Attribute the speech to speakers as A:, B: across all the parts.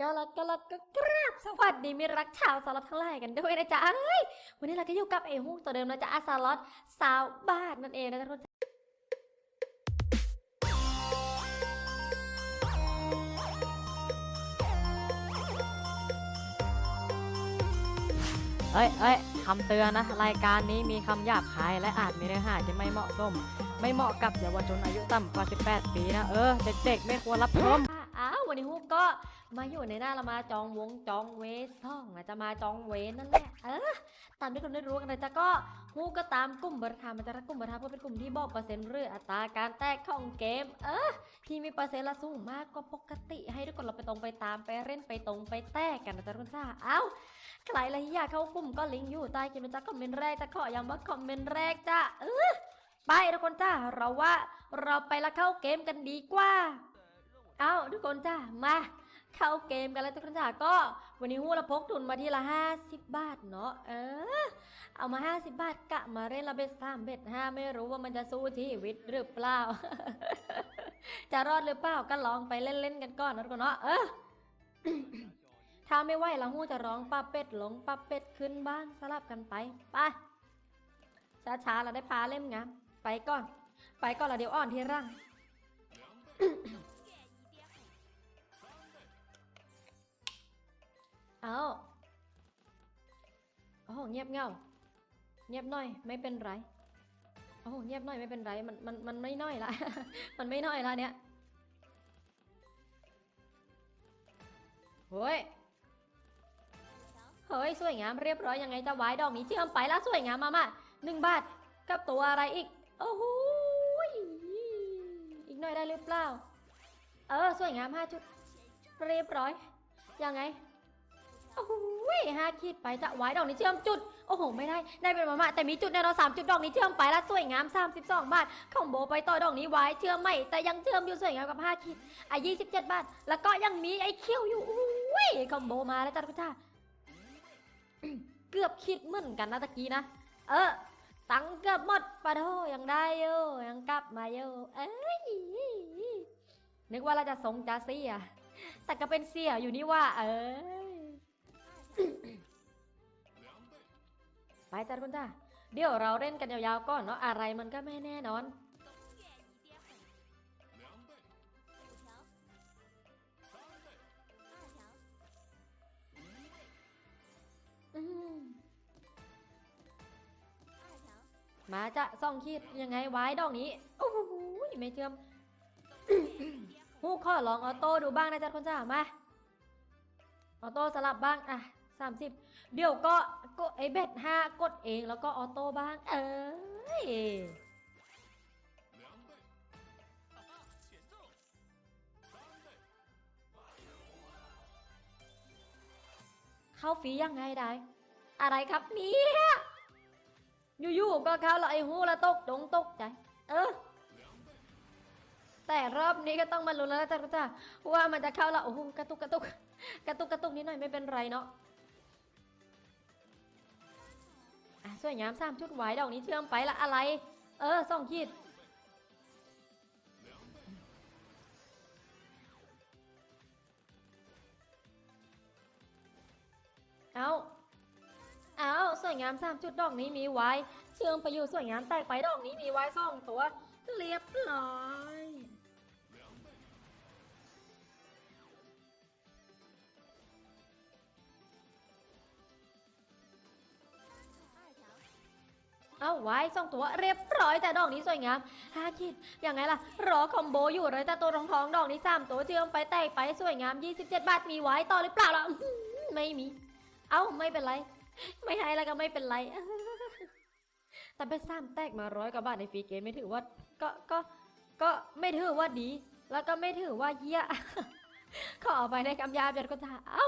A: ก็ล้วก็ล้วก็กราบสวัสดีมิรักชาวสล็อตทั้งหลายกันด้วยนะจ๊ะเอ้ยวันนี้เราก็อยู่กับไอ้ฮุกตัวเดิมนะจ๊ะอาสล็อตสาวบ้านนั่นเองนะจ๊ะทุกคน
B: เอ้ยเอ้ยคำเตือนนะ รายการนี้มีคำหยาบคาย และอาจมีเนื้อหาที่ไม่เหมาะสม ไม่เหมาะกับเยาวชนอายุต่ำกว่า 18 ปีนะ เออ เด็กๆ ไม่ควรรับชม
A: อะอ้าววันนี้ฮุกก็มาอยู่ในหน้าเรามาจองวงจองเวสซ่องอาจจะมาจองเวสนั่นแหละเออตามที่คุณได้รู้กันนะจ๊ะก็ฮุกก็ตามกลุ่มบริษัทมันจะรักกลุ่มบริษัทเพราะเป็นกลุ่มที่บอกเปอร์เซ็นต์เรื่องอัตราการแตกของเกม เออที่มีเปอร์เซ็นต์ละสูงมากกว่าปกติ ให้ทุกคนเราไปตรงไปตามไปเล่นไปตรงไปแตกกันนะจ๊ะทุกคนจ้าเอ้าใครอะไรอยากเข้ากลุ่มก็ลิงก์อยู่ใต้คลิปนะจ๊ะคอมเมนต์แรกจะขอย้ำว่าคอมเมนต์แรกจ้ะเออไปทุกคนจ้าเราว่าเราไปละเข้าเกมกันดีกว่า เอาทุกคนจ้ามาเข้าเกมกันแล้วทุกคนจ้าก็ วันนี้ฮู้เราพกทุนมาทีละ 50 บาทเนาะเออ เอามา 50 บาทกะมาเล่นละเบ็ดสามเบ็ดห้าไม่รู้ว่ามันจะสู้ชีวิตหรือเปล่า จะรอดหรือเปล่าก็ลองไปเล่นๆกันก่อนนะทุกคนเนาะเออถ้าไม่ไหวเราหูจะร้องป้าเป็ดหลงป้าเป็ดขึ้นบ้างสลับกันไปไปช้าๆเราได้พาเล่มงามไปก่อน ไปก่อนเราเดี๋ยวอ่อนที่ร่าง เอาโอ้เงียบเงา เงียบหน่อยไม่เป็นไรโอ้เงียบหน่อยไม่เป็นไร มันมันมันไม่น้อยละ มันไม่น้อยละเนี่ยเฮ้ย เฮ้ยสวยงามเรียบร้อยยังไงจะไว้ดอกนี้เชื่อมไปแล้วสวยงามมามาหนึ่งบาทกับตัวอะไรอีก โอ้โหยอีกหน่อยได้หรือเปล่า เออสวยงามห้าจุดเรียบร้อยยังไง โอ้โหยห้าขีดไปจะไว้ดอกนี้เชื่อมจุด โอ้โห ไม่ได้ ได้เป็นมามาแต่มีจุดแน่นอนสามจุดดอกนี้เชื่อมไปแล้วสวยงาม 32 บาท ของโบไปต่อดอกนี้ไว้เชื่อมไม่แต่ยังเชื่อมอยู่สวยงามกับ5ขีดอะ27บาท แล้วก็ยังมีไอ้เขี้ยวอยู่อุ้ยคอมโบมาแล้วจ้าทุกท่าเกือบคิดเหมือนกันนะตะกี้นะ เออ ตังเกือบหมดปะโทยังได้อยู่ยังกลับมาอยู่เอ้ย นึกว่าเราจะสงจะเสีย แต่ก็เป็นเสียอยู่นี่ว่า เอ้ย ไปจ้าคุณจ้าเดี๋ยวเราเล่นกันยาวๆก่อนเนาะอะไรมันก็ไม่แน่นอน มาจะซ่องคิดยังไงไว้ดอกนี้ โอ้โหไม่เชื่อมฮูกข้อลองออโต้ดูบ้างนะจ๊ะคุณจ้ามาออโต้สลับบ้าง อะ สามสิบเดี๋ยวก็กดไอเบ็ดห้ากดเองแล้วก็ออโต้บ้าง เอ้ยเข้าฟียังไงได้ อะไรครับเนี่ยอยู่ๆก็เข้าแล้วไอ้หูแล้วตกดงตกใจ เออแต่รอบนี้ก็ต้องมาลุ้นแล้วจ๊ะจ้าว่ามันจะเข้าล้วโอ้โหกระตุกกระตุกกระตุกกระตุกนิดหน่อยไม่เป็นไรเนาะ สวยงามสามชุดไหวดอกนี้เชื่อมไปละอะไร เออสองขีดเอาเอาสวยงามสามจุดดอกนี้มีไว้ เชื่อมไปอยู่สวยงามแตกไปดอกนี้มีไว้สองตัวเรียบร้อย เอาไว้สองตัวเรียบร้อยแต่ดอกนี้สวยงามห้าขีดยังไงล่ะ รอคอมโบอยู่เลยแต่ตัวทองทองๆดอกนี้สามตัวเชื่อมไปแตกไปสวยงาม 27 บาทมีไว้ต่อหรือเปล่าล่ะไม่มี เอ้าไม่เป็นไร ไม่ให้แล้วก็ไม่เป็นไร แต่ไปสร้ามแตกมาร้อยกว่าบาทในฟรีเกมไม่ถือว่า ก็ก็ก็ไม่ถือว่าดี แล้วก็ไม่ถือว่าเยี่ยขอเอาไปในคำยาบจัดก็จะเอ้า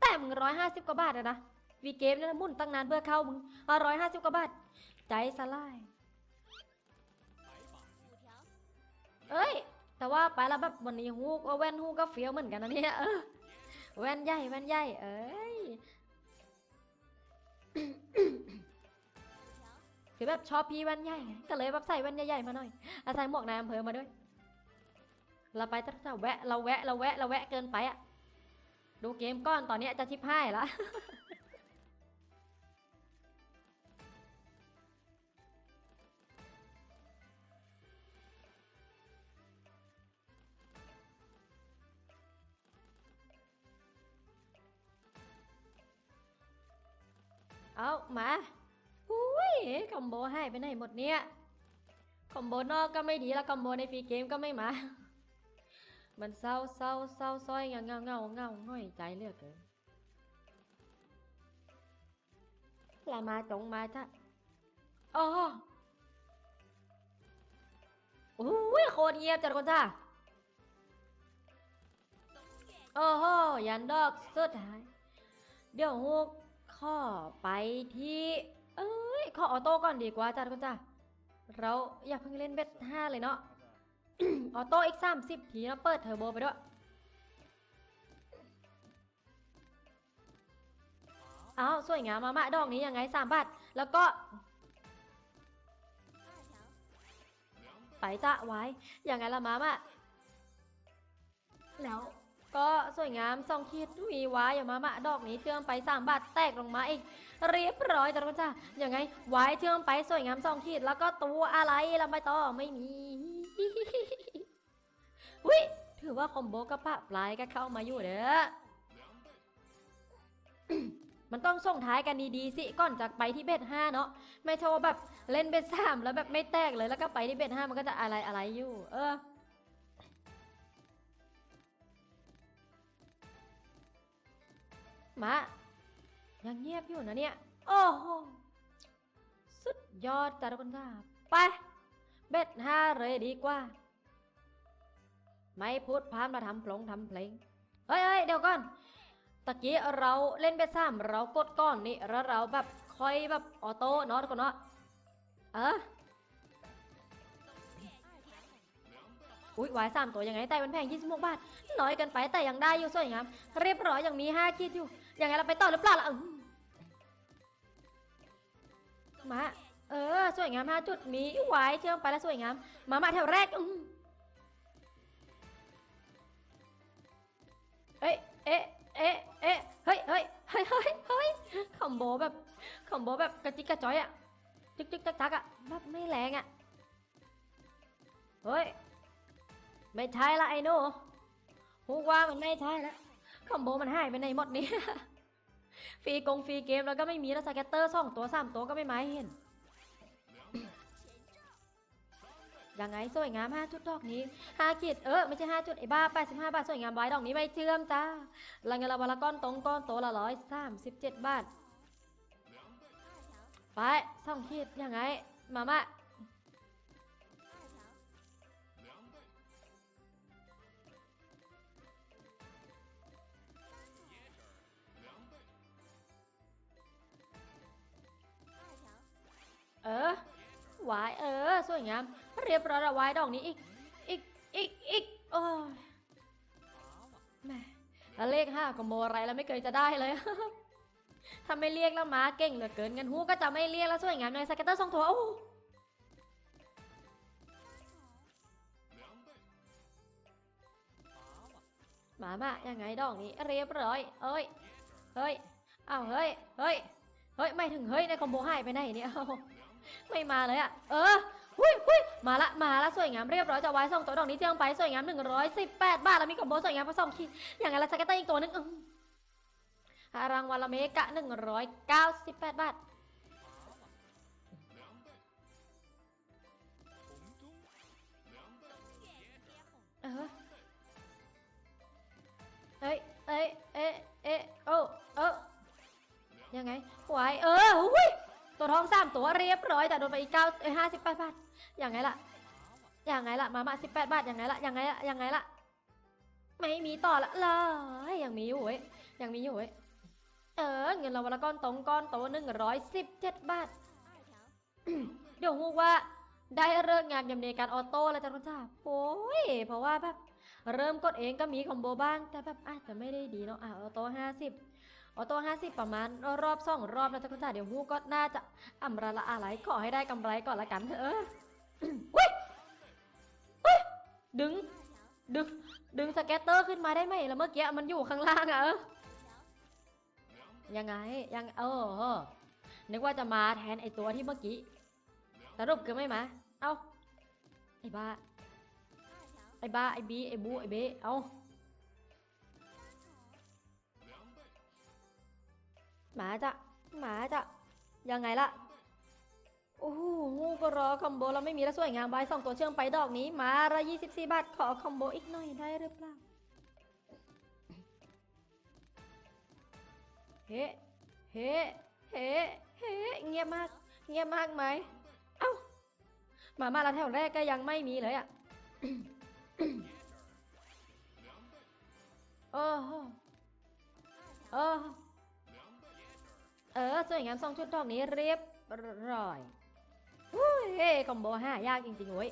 A: แต่มึงร้อยห้าสิบกว่าบาทนะ วีเกมนี่นมุ่นตั้งนานเพื่อเข้ามึงร้อยห้าสิบกว่าบาทใจสลายเอ้ย แต่ว่าไปแล้วแบบวันนี้ฮูกแว่นฮูกก็เฟี้ยวเหมือนกันนะเนี่ยเออแว่นใหญ่แว่นใหญ่เอ้ยคือแบบชอบพี่แว่นใหญ่ไงก็เลยแบบใส่แว่นใหญ่ๆมาหน่อยแล้วใส่หมวกนายอำเภอมาด้วยเราไปตั้งแต่แวะเราแวะเราแวะเราแวะเกินไปอะดูเกมก้อนตอนนี้จะชิบห้ายละ เอามาอุ้ยคอมโบให้ไปไหนหมดเนี่ยคอมโบนอกก็ไม่ดีแล้วคอมโบในฟรีเกมก็ไม่มา มันเศร้าเศร้าเศร้าซ้อยเงาเงาเงาเงาง่อยใจเลือกเกินลามาจงมาจ้ะอ๋อโอ้ยโคตรเงียบจัดคนจ้าโอ้โหยันดอกสุดท้าย เดี๋ยวฮูก ข้อไปที่ เอ้ยข้อออโต้ก่อนดีกว่าจ้าทุกคนจ้าเราอย่าเพิ่งเล่นเบ็ดห้าเลยเนาะ ออโต้อีกสามสิบทีแล้วเปิดเทอร์โบไปด้วยเอาสวยงามมามะดอกนี้ยังไงสามบาท แล้วก็ ไปจะไว้ยังไงละมามะ สวยงามสองขีดมีว้อย่ามามะดอกนี้เชื่อมไปสามบาทแตกลงมาอีก เรียบร้อยจ้ะทุกคนจ้าอยังไงไว้เชื่อมไปสวยงามสองขีดแล้วก็ตัวอะไรละไม่ต่อไม่มีวิถือว่าคอมโบกระปะปลายก็เข้ามาอยู่เด้อมันต้องส่งท้ายกันดีๆสิก่อนจากไปที่เบ็ดห้าเนาะไม่ใช่ว่าแบบเล่นเบ็ดสามแล้วแบบไม่แตกเลยแล้วก็ไปที่เบ็ดห้ามันก็จะอะไรอะไรอยู่ เออ มายังเงียบอยู่นะเนี่ย โอ้โห สุดยอดจ้าทุกคนจ้าไป เบ็ดห้าเลยดีกว่า ไม่พูดพานมาทำเพลงทำเพลง เฮ้ยเฮ้ยเดี๋ยวก่อน ตะกี้เราเล่นเบ็ดสามเรากดก้อนนี่แล้วเราแบบค่อยแบบออโต้เนาะทุกคนเนาะ เอออุ้ยวายสามตัวยังไงแต่มันแพงยี่สิบหกบาท น้อยเกินไปแต่ยังได้อยู่สวยงามเรียบร้อยยังมีห้าคิดอยู่ ยังไงเราไปต่อหรือเปล่าล่ะอื้อมา เออ สวยงามห้าจุดมีไว้เชื่อมไปแล้วสวยงาม มามาแถวแรกอื้อเอ๊ะเอ๊ะเอ๊ะเอ๊ะเฮ้ยเฮ้ยเฮ้ยเฮ้ยเฮ้ยคอมโบแบบคอมโบแบบกระจิกกระจอยอะจึกจึกจักจักอะแบบไม่แรงอะเฮ้ย ไม่ใช่ละไอ้หนูฮูว่ามันไม่ใช่ละคอมโบมันหายไปในหมดนี้ ฟรีกงฟรีเกมแล้วก็ไม่มีแล้วสเกตเตอร์สองตัวสามตัวก็ไม่มาให้เห็น ยังไงสวยงามห้าจุดดอกนี้ห้าขีดเออไม่ใช่ห้าจุดไอ้บ้าแปดสิบห้าบาทสวยงามไว้ดอกนี้ไม่เชื่อมจ้าลังเงินละวันละก้อนตรงก้อนโตละร้อยสามสิบเจ็ดบาท ไปสองขีดยังไง มามา เออวายเออสวยงามเรียบร้อยละไว้ดอกนี้อีกอีกอีกอีกโอ้ยแม่แล้วเลขห้าก็โมอะไรแล้วไม่เคยจะได้เลยถ้าไม่เรียกแล้วม้าเก่งเหลือเกินงั้นฮูก็จะไม่เรียกแล้วสวยงามในสเก็ตเตอร์สองตัวโอ้โหหมามายังไงดอกนี้เรียบร้อยเอ้ยเฮ้ยอ้าวเฮ้ยเฮ้ยเฮ้ยไม่ถึงเฮ้ยในคอมโบหายไปไหนเนี่ย ไม่มาเลยอะเออหุยหุยมาละ มาละ สวยงามเรียบร้อยจะไว้สองตัวดอกนี้เจียงไปสวยงาม 118 บาท แล้วมีคอมโบสวยงามผสมขีดอย่างไงละสเก็ตเตอร์อีกตัวหนึงอารางวัลละเมกะ 198 บาทเออเอ้ยเอ้ยเอ๊ะเอ๊ะโอ้เออยังไงไหวเออ องสามตัวเรียบร้อยแต่โดนไปอีกเก้าเอ้ยห้าสิบแปดบาทอยังไงล่ะอยังไงล่ะมามาสิบแปดบาทอยังไงล่ะอยังไงล่ะอยังไงล่ะไม่มีต่อละเลยยังมีอยู่เว้ยยังมีอยู่เว้ยเออเงินเราวัลละก้อนตรงก้อนโตหนึ่งร้อยสิบเจ็ดบาทเดี๋ยวฮูกว่าได้เลิกงามยำเนการออโต้แล้วจ้ะทุกท่านโอ้ยเพราะว่าแบบเริ่มกดเองก็มีคอมโบบ้างแต่แบบอาจจะไม่ได้ดีเนาะอะออโต้ห้าสิบ ออโต้ห้าสิบประมาณรอบสองรอบแล้วทุกท่าเดี๋ยวฮูกก็น่าจะอ่ำระละอะไรขอให้ได้กำไรก่อนละกัน เอออุ้ยอุ้ยดึง ดึง ดึงสเก็ตเตอร์ขึ้นมาได้ไหมแล้วเมื่อกี้มันอยู่ข้างล่างอะเออยังไงยังเออเนึกว่าจะมาแทนไอตัวที่เมื่อกี้สรุปคือไม่มา เอ้าไอ้บ้า ไอ้บ้าไอ้บีไอ้บูไอ้เบเอ้า มาจ้ะหมาจ้ะยังไงล่ะ โอ้โหงูก็รอคอมโบเราไม่มีแล้วสวยงามใบสองตัวเชื่อมไปดอกนี้ มาละยี่สิบสี่บาทขอคอมโบอีกหน่อยได้หรือเปล่า เฮ้เฮ้เฮ้เฮ้เงียบมาก เงียบมากไหม เอ้า มามาแล้วแถวแรกก็ยังไม่มีเลยอะโอ้โหเอ อเออสวยงามสองชุดดอกนี้เรียบร้อยเฮ้คอมโบห้ายากจริงๆเว้ย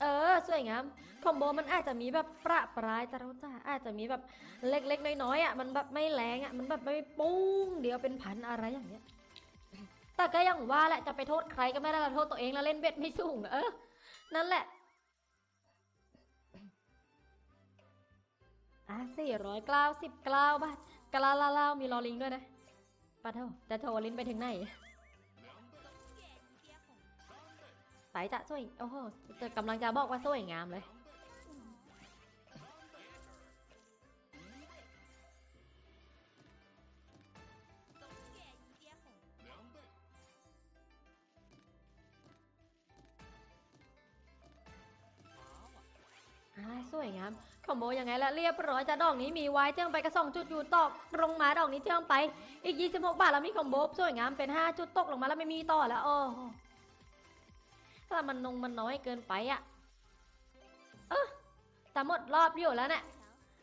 A: เออสวยงามคอมโบมันอาจจะมีแบบประปรายแต่เราจะอาจจะมีแบบเล็กๆน้อยๆอะมันแบบไม่แรงอะมันแบบไม่ปุ้งเดียวเป็นพันอะไรอย่างเงี้ยแต่ก็ยังว่าแหละจะไปโทษใครก็ไม่ได้ละโทษตัวเองแล้วเล่นเบ็ดไม่สูงเออนั่นแหละอะสี่ร้อยเก้าสิบเก้าบาท กะลาลาลามีลอลิงด้วยนะปะเท่าจะโทรลินไปถึงไหนสายจะสวยโอ้โหจะกำลังจะบอกว่าสวยงามเลยอ่าสวยงาม คอมโบยังไงละเรียบร้อยจะดอกนี้มีไว้เจืองไปกระสองจุดอยู่ตอกลงมาดอกนี้เจืองไป อีก 26 บาทแล้วมีคอมโบสวยงามเป็น 5 จุดตกลงมาแล้วไม่มีต่อแล้วโอ้ถ้ามันนงมันน้อยเกินไปอะเออแต่หมดรอบอยู่แล้วเนี่ย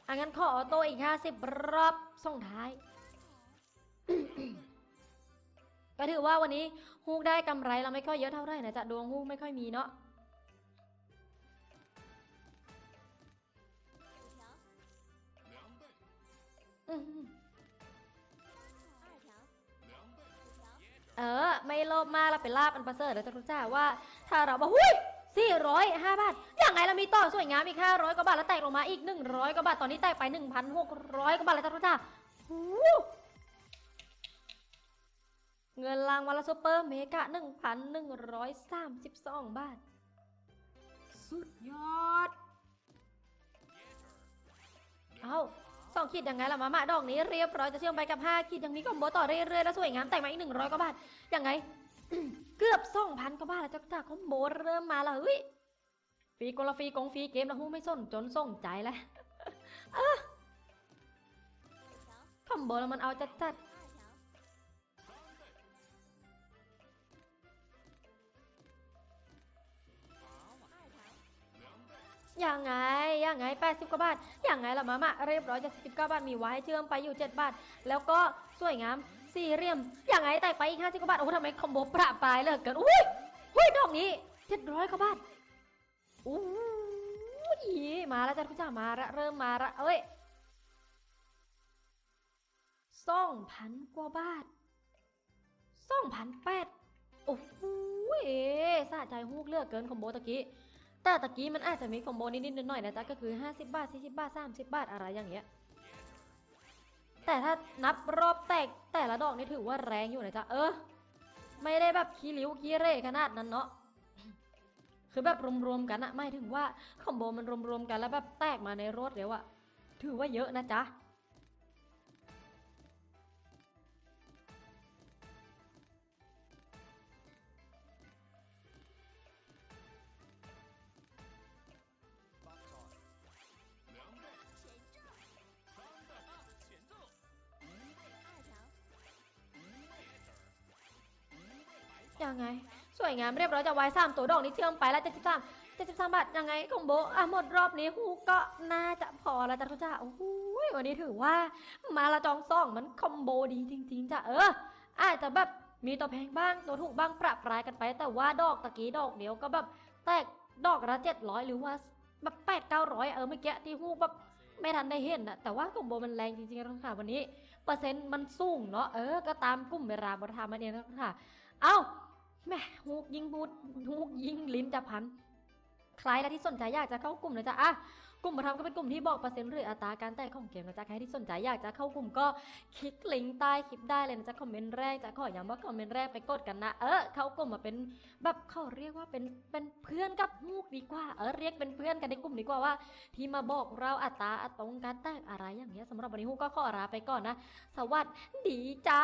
A: อังั้นขอออโต้อีก 50 รอบส่งท้าย ก็ถือว่าวันนี้ฮูกได้กำไรเราไม่ค่อยเยอะเท่าไหร่นะจ๊ะดวงฮูกไม่ค่อยมีเนาะ อื้อหือเออ ไม่โลภมากเราเป็นลาบอันประเสริฐแล้วจะรู้จ้าว่า ถ้าเราบอกหุ้ยสี่ร้อยห้าบาทอย่างไงเรามีต่อสวยงามอีกห้าร้อยกว่าบาทแล้วแตกลงมาอีกหนึ่งร้อยกว่าบาทตอนนี้แตกไปหนึ่งพันหกร้อยกว่าบาทแล้วจะรู้จ้าหูเงินรางวัลละซูเปอร์เมกะหนึ่งพันหนึ่งร้อยสามสิบสองบาท สุดยอด เอา สองขีดยังไงล่ะมาม่าดอกนี้เรียบร้อยจะเชื่อมไปกับห้าขีดยังมีคอมโบต่อเรื่อยๆแล้วสวยงามแต่งมาอีกหนึ่งร้อยกว่าบาทยังไง เกือบสองพันกว่าบาทแล้วจ้าจ้าคอมโบเริ่มมาแล้วเฮ้ยฟรีกลฟรีกงฟรีเกมแล้วหูไม่สนจนส่งใจแล้วเอ้อคอมโบแล้วมันเอาจัดจัด ยังไงยังไง 80 กว่าบาทยังไงล่ะมาม่าเรียบร้อยจะ19บาท มีไว้เชื่อมไปอยู่ 7 บาท แล้วก็สวยงาม สี่เหลี่ยมยังไงแต่ไปอีก50 กว่าบาท โอ้โหทำไมคอมโบประปรายเหลือเกิน อุ้ยอุ้ยดอกนี้ 700 กว่าบาทอู้ยมาแล้วจ้ะทุกจ้ามาละเริ่มมาละเอ้ยสองพันกว่าบาทสองพันแปดโอ้โหสะใจฮูกเลือกเกินคอมโบตะกี้ แต่ตะกี้มันอาจจะมีคอมโบนิดๆหน่อยๆนะจ๊ะก็คือ 50 บาท 40 บาท 30 บาท อะไรอย่างเงี้ย แต่ถ้านับรอบแตกแต่ละดอกนี่ถือว่าแรงอยู่นะจ๊ะเออ ไม่ได้แบบขี้ริ้วขี้เร่ขนาดนั้นเนาะคือแบบรวมๆกันอะไม่ถึงว่าคอมโบมันรวมๆกันแล้วแบบแตกมาในรถเร็วอะถือว่าเยอะนะจ๊ะ ยังไง สวยงามเรียบร้อยจะไว้สามตัวดอกนี้เชื่อมไปแล้วเจ็ดสิบสามเจ็ดสิบสามบาทยังไงคอมโบอะหมดรอบนี้ฮูก็น่าจะพอแล้วจ้ะทุกจ้าโอ้โหวันนี้ถือว่า มาละจองซ่องมันคอมโบดีจริงๆจ้ะเอออาจจะแบบมีตัวแพงบ้างตัวถูกบ้างประปรายกันไป แต่ว่าดอกตะกี้ดอกเดียวก็แบบแตกดอกละเจ็ดร้อยหรือว่าแบบแปดเก้าร้อยเออเมื่อกี้ที่ฮูแบบไม่ทันได้เห็นอะแต่ว่าคอมโบมันแรงจริงๆนะค่ะวันนี้ เปอร์เซ็นต์มันสูงเนาะเออก็ตามกลุ่มเวลาบริธามันเองนะค่ะ เอ้า แม่ฮูกยิงบูดฮูกยิงลิ้นจะพัน ใครละที่สนใจอยากจะเข้ากลุ่มนะจ๊ะอะกลุ่มประทับก็เป็นกลุ่มที่บอกเปอร์เซ็นต์หรืออัตราการแตกของเกมนะจ๊ะใครที่สนใจอยากจะเข้ากลุ่มก็คลิกลิงก์ใต้คลิปได้เลยนะจ๊ะคอมเมนต์แรกจะขอย้ำว่าคอมเมนต์แรกไปกดกันนะ เออเข้ากลุ่มมาเป็นแบบเขาเรียกว่าเป็นเป็นเพื่อนกับฮูกดีกว่าเออเรียกเป็นเพื่อนกันในกลุ่มดีกว่าว่า ที่มาบอกเราอัตราอัตรงการแตกอะไรอย่างเงี้ยสำหรับวันนี้ฮูกก็ขอลาไปก่อนนะ สวัสดีจ้า